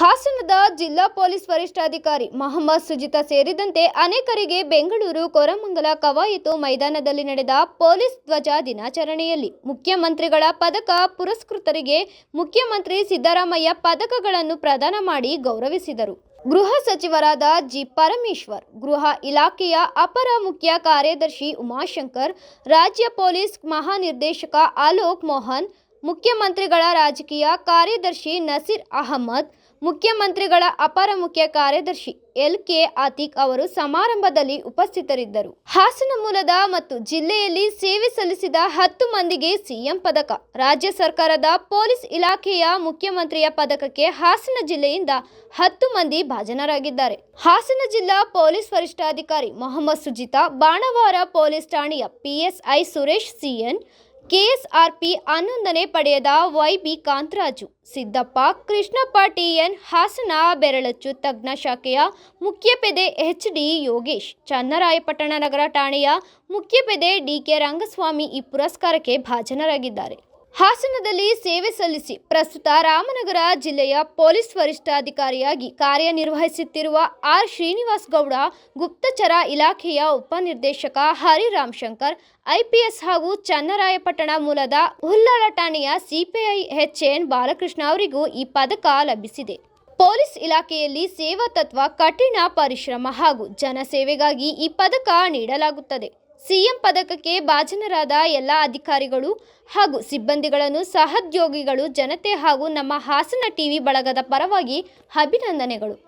ಹಾಸನದ ಜಿಲ್ಲಾ ಪೊಲೀಸ್ ವರಿಷ್ಠಾಧಿಕಾರಿ ಮೊಹಮ್ಮದ್ ಸುಜಿತಾ ಸೇರಿದಂತೆ ಅನೇಕರಿಗೆ ಬೆಂಗಳೂರು ಕೊರಮಂಗಲ ಕವಾಯಿತು ಮೈದಾನದಲ್ಲಿ ನಡೆದ ಪೊಲೀಸ್ ಧ್ವಜ ದಿನಾಚರಣೆಯಲ್ಲಿ ಮುಖ್ಯಮಂತ್ರಿಗಳ ಪದಕ ಪುರಸ್ಕೃತರಿಗೆ ಮುಖ್ಯಮಂತ್ರಿ ಸಿದ್ದರಾಮಯ್ಯ ಪದಕಗಳನ್ನು ಪ್ರದಾನ ಮಾಡಿ ಗೌರವಿಸಿದರು. ಗೃಹ ಸಚಿವರಾದ ಜಿ ಪರಮೇಶ್ವರ್, ಗೃಹ ಇಲಾಖೆಯ ಅಪರ ಮುಖ್ಯ ಕಾರ್ಯದರ್ಶಿ ಉಮಾಶಂಕರ್, ರಾಜ್ಯ ಪೊಲೀಸ್ ಮಹಾನಿರ್ದೇಶಕ ಅಲೋಕ್ ಮೋಹನ್ ಮುಖ್ಯಮಂತ್ರಿಗಳ ರಾಜಕೀಯ ಕಾರ್ಯದರ್ಶಿ ನಸೀರ್ ಅಹಮದ್, ಮುಖ್ಯಮಂತ್ರಿಗಳ ಅಪರ ಮುಖ್ಯ ಕಾರ್ಯದರ್ಶಿ ಎಲ್ ಕೆ ಆತಿಕ್ ಅವರು ಸಮಾರಂಭದಲ್ಲಿ ಉಪಸ್ಥಿತರಿದ್ದರು. ಹಾಸನ ಮೂಲದ ಮತ್ತು ಜಿಲ್ಲೆಯಲ್ಲಿ ಸೇವೆ ಸಲ್ಲಿಸಿದ ಹತ್ತು ಮಂದಿಗೆ ಸಿಎಂ ಪದಕ. ರಾಜ್ಯ ಸರ್ಕಾರದ ಪೊಲೀಸ್ ಇಲಾಖೆಯ ಮುಖ್ಯಮಂತ್ರಿಯ ಪದಕಕ್ಕೆ ಹಾಸನ ಜಿಲ್ಲೆಯಿಂದ ಹತ್ತು ಮಂದಿ ಭಾಜನರಾಗಿದ್ದಾರೆ. ಹಾಸನ ಜಿಲ್ಲಾ ಪೊಲೀಸ್ ವರಿಷ್ಠಾಧಿಕಾರಿ ಮೊಹಮ್ಮದ್ ಸುಜಿತಾ, ಬಾಣವಾರ ಪೊಲೀಸ್ ಠಾಣೆಯ ಪಿಎಸ್ಐ ಸುರೇಶ್ ಸಿಎನ್ ಕೆಎಸ್ಆರ್ಪಿ ಹನ್ನೊಂದನೇ ಪಡೆಯದ ವೈಬಿ ಕಾಂತರಾಜು, ಸಿದ್ದಪ್ಪ ಕೃಷ್ಣಪ್ಪ ಟಿಎನ್ ಹಾಸನ ಬೆರಳಚ್ಚು ತಜ್ಞ ಶಾಖೆಯ ಮುಖ್ಯಪೆದೆ ಎಚ್ ಡಿ ಯೋಗೇಶ್, ಚನ್ನರಾಯಪಟ್ಟಣ ನಗರ ಠಾಣೆಯ ಮುಖ್ಯಪೆದೆ ಡಿಕೆ ರಂಗಸ್ವಾಮಿ ಈ ಪುರಸ್ಕಾರಕ್ಕೆ ಭಾಜನರಾಗಿದ್ದಾರೆ. ಹಾಸನದಲ್ಲಿ ಸೇವೆ ಸಲ್ಲಿಸಿ ಪ್ರಸ್ತುತ ರಾಮನಗರ ಜಿಲ್ಲೆಯ ಪೊಲೀಸ್ ವರಿಷ್ಠಾಧಿಕಾರಿಯಾಗಿ ಕಾರ್ಯನಿರ್ವಹಿಸುತ್ತಿರುವ ಆರ್ ಶ್ರೀನಿವಾಸ್ ಗೌಡ, ಗುಪ್ತಚರ ಇಲಾಖೆಯ ಉಪನಿರ್ದೇಶಕ ಹರಿರಾಮ್ ಶಂಕರ್, ಐಪಿಎಸ್ ಹಾಗೂ ಚನ್ನರಾಯಪಟ್ಟಣ ಮೂಲದ ಹುಲ್ಲಾಳ ಠಾಣೆಯ ಸಿಪಿಐ ಎಚ್ ಎನ್ ಬಾಲಕೃಷ್ಣ ಅವರಿಗೂ ಈ ಪದಕ ಲಭಿಸಿದೆ. ಪೊಲೀಸ್ ಇಲಾಖೆಯಲ್ಲಿ ಸೇವಾ ತತ್ವ, ಕಠಿಣ ಪರಿಶ್ರಮ ಹಾಗೂ ಜನಸೇವೆಗಾಗಿ ಈ ಪದಕ ನೀಡಲಾಗುತ್ತದೆ. ಸಿಎಂ ಪದಕಕ್ಕೆ ಭಾಜನರಾದ ಎಲ್ಲ ಅಧಿಕಾರಿಗಳು ಹಾಗೂ ಸಿಬ್ಬಂದಿಗಳನ್ನು ಸಹೋದ್ಯೋಗಿಗಳು, ಜನತೆ ಹಾಗೂ ನಮ್ಮ ಹಾಸನ ಟಿವಿ ಬಳಗದ ಪರವಾಗಿ ಅಭಿನಂದನೆಗಳು.